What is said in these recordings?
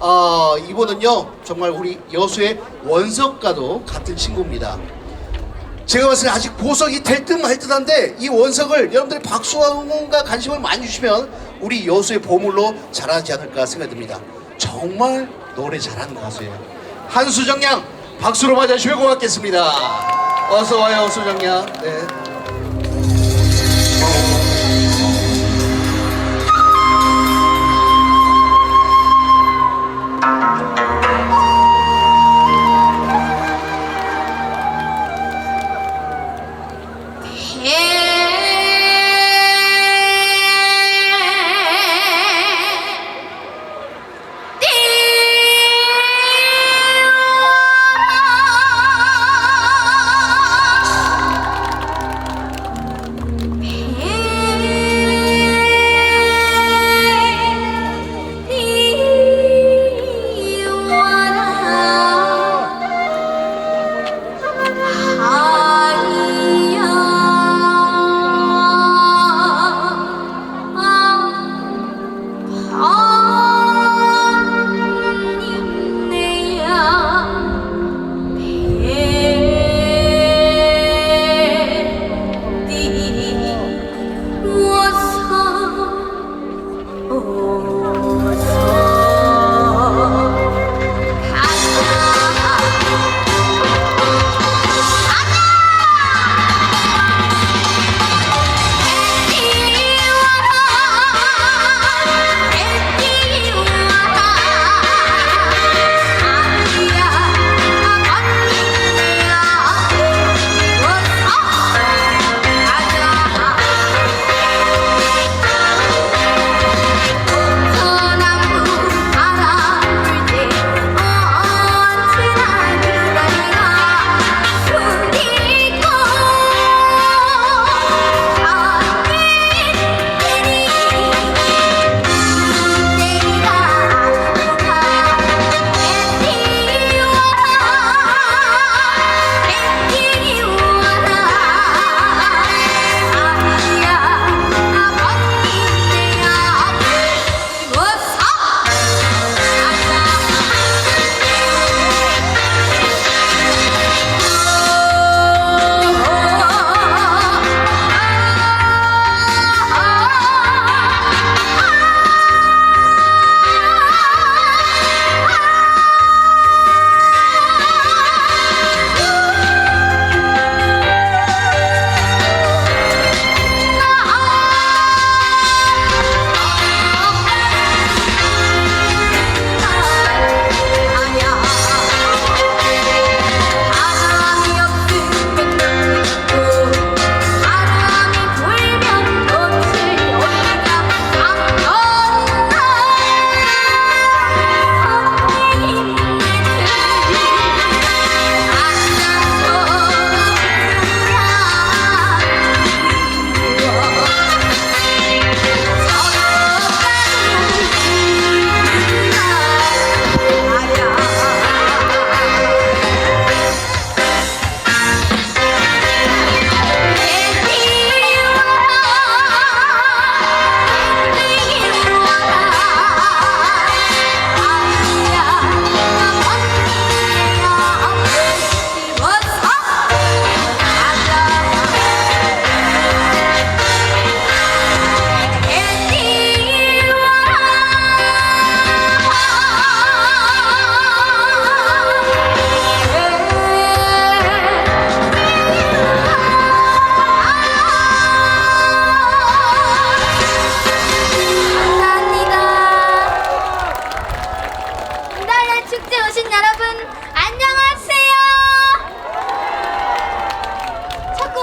어, 이분은요 정말 우리 여수의 원석과도 같은 친구입니다. 제가 봤을 때 아직 보석이 될 듯 말 듯한데 이 원석을 여러분들이 박수와 응원과 관심을 많이 주시면 우리 여수의 보물로 자라지 않을까 생각됩니다. 정말 노래 잘하는 가수예요. 한수정 양 박수로 맞아주시면 고맙겠습니다. 어서 와요 수정 양. 네.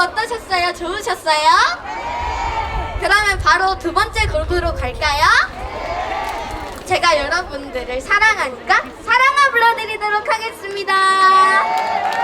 어떠셨어요? 좋으셨어요? 그러면 바로 두 번째 곡으로 갈까요? 제가 여러분들을 사랑하니까 사랑아 불러드리도록 하겠습니다.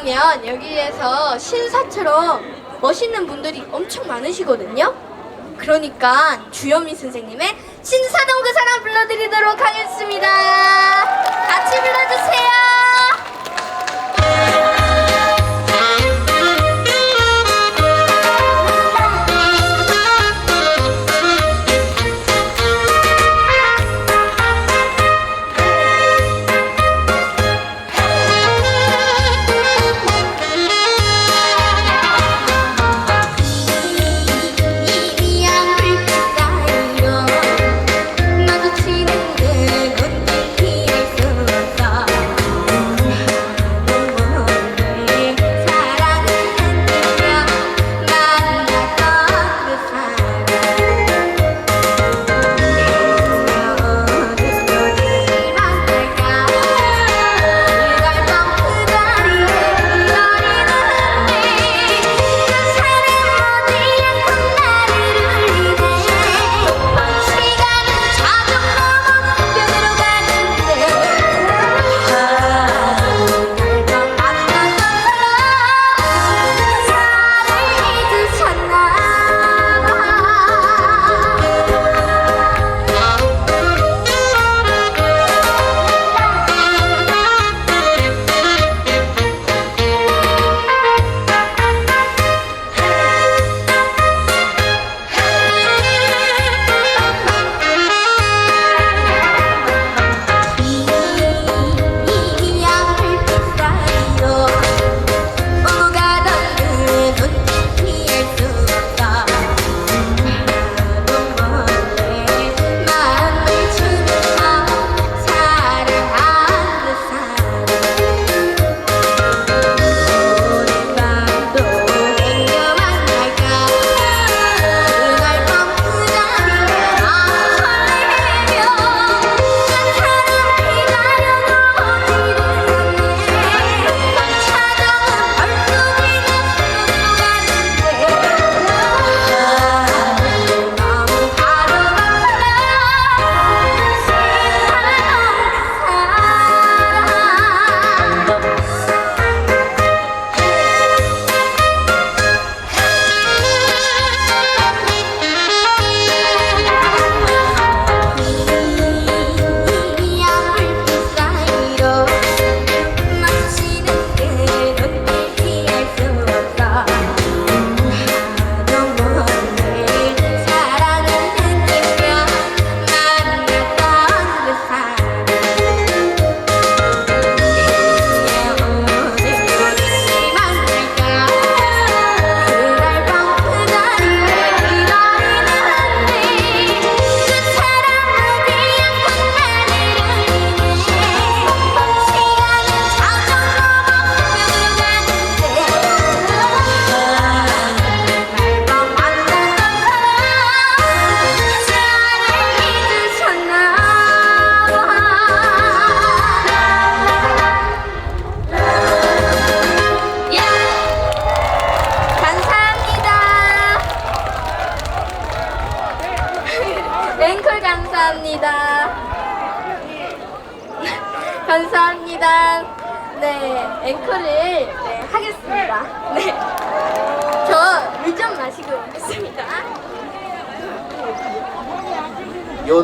그러면 여기에서 신사처럼 멋있는 분들이 엄청 많으시거든요. 그러니까 주현미 선생님의 신사동 그 사람 불러드리도록 하겠습니다. 같이 불러주세요.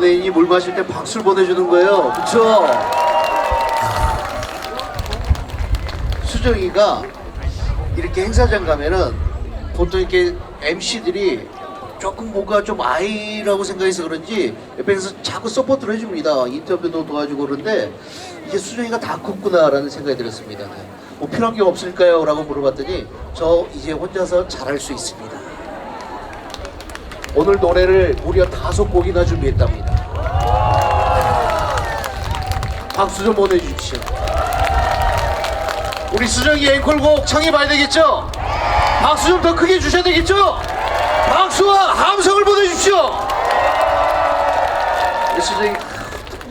연예인이 물 마실 때 박수를 보내주는 거예요. 그쵸? 수정이가 이렇게 행사장 가면은 보통 이렇게 MC들이 조금 뭔가 좀 아이라고 생각해서 그런지 옆에서 자꾸 서포트를 해줍니다. 인터뷰도 도와주고 그러는데 이제 수정이가 다 컸구나라는 생각이 들었습니다. 네. 뭐 필요한 게 없을까요? 라고 물어봤더니 저 이제 혼자서 잘할 수 있습니다. 오늘 노래를 무려 다섯 곡이나 준비했답니다. 박수 좀 보내주십시오. 우리 수정이 앵콜곡 청해봐야 되겠죠? 박수 좀 더 크게 주셔야 되겠죠? 박수와 함성을 보내주십시오. 우리 수정이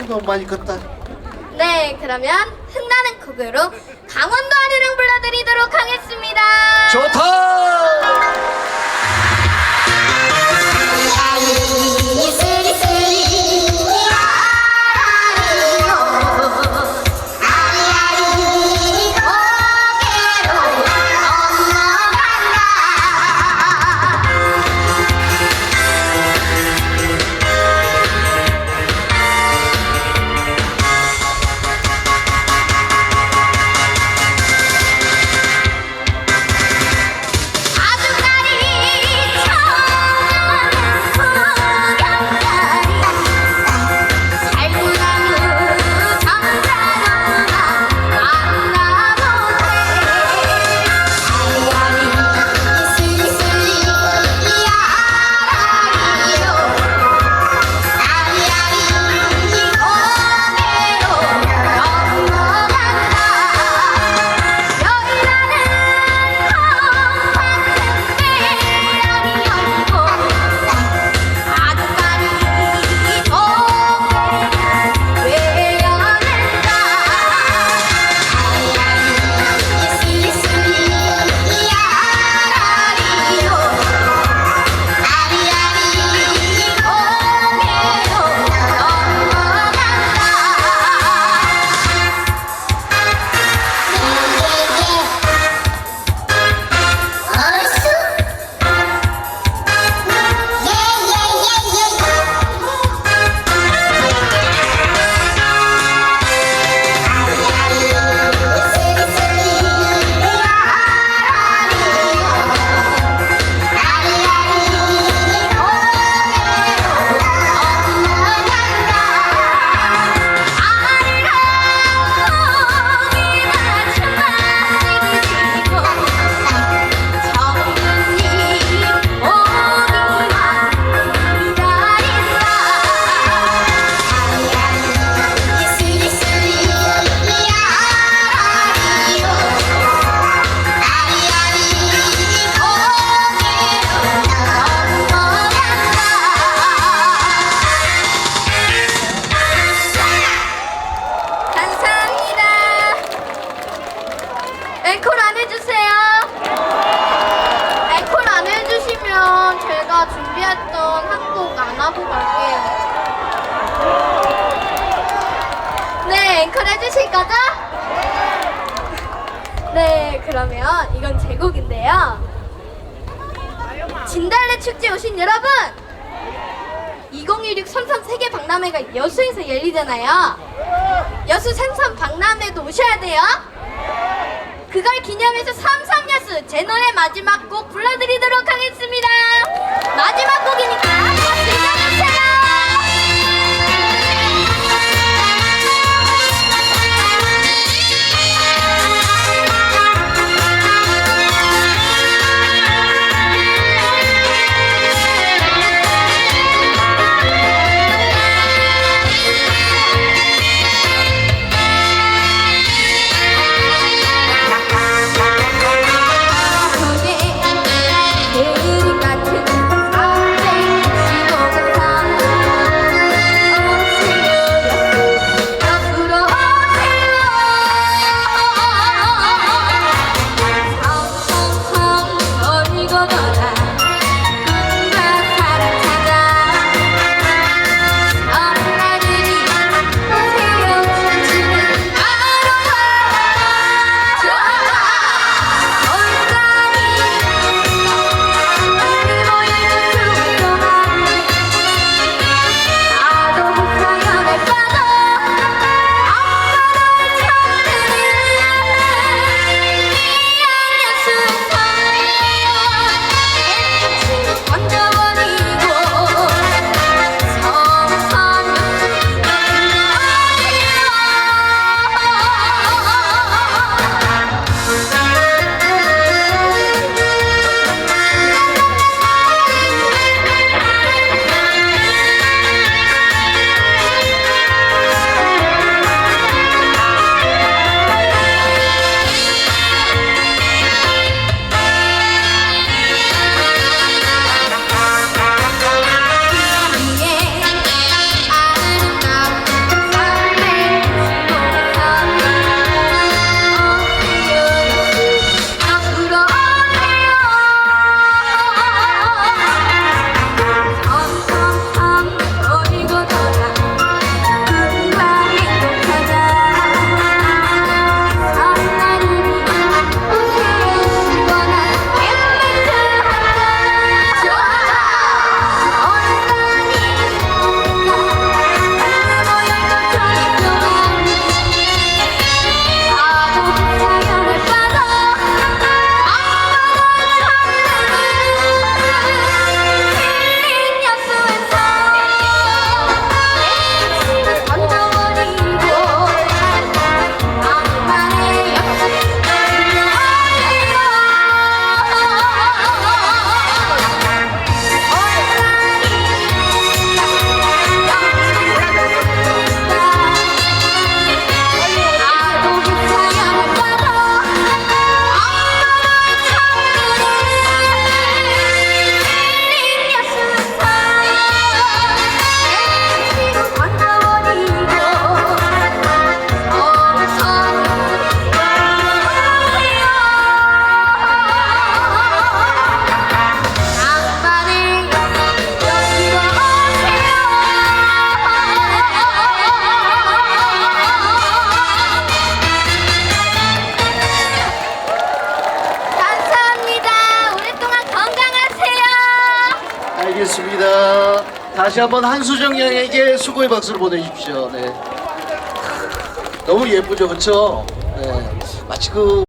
너무 많이 컸다. 네, 그러면 흥나는 곡으로 강원도 아리랑 불러드리도록 하겠습니다. 좋다. 박람회가 여수에서 열리잖아요. 여수 생선 박람회도 오셔야 돼요. 그걸 기념해서 삼삼여수 제 노래 마지막 곡 불러드리도록 하겠습니다. 마지막 다시 한번 한수정 양에게 수고의 박수를 보내십시오. 네. 너무 예쁘죠, 그렇죠? 네. 마치 그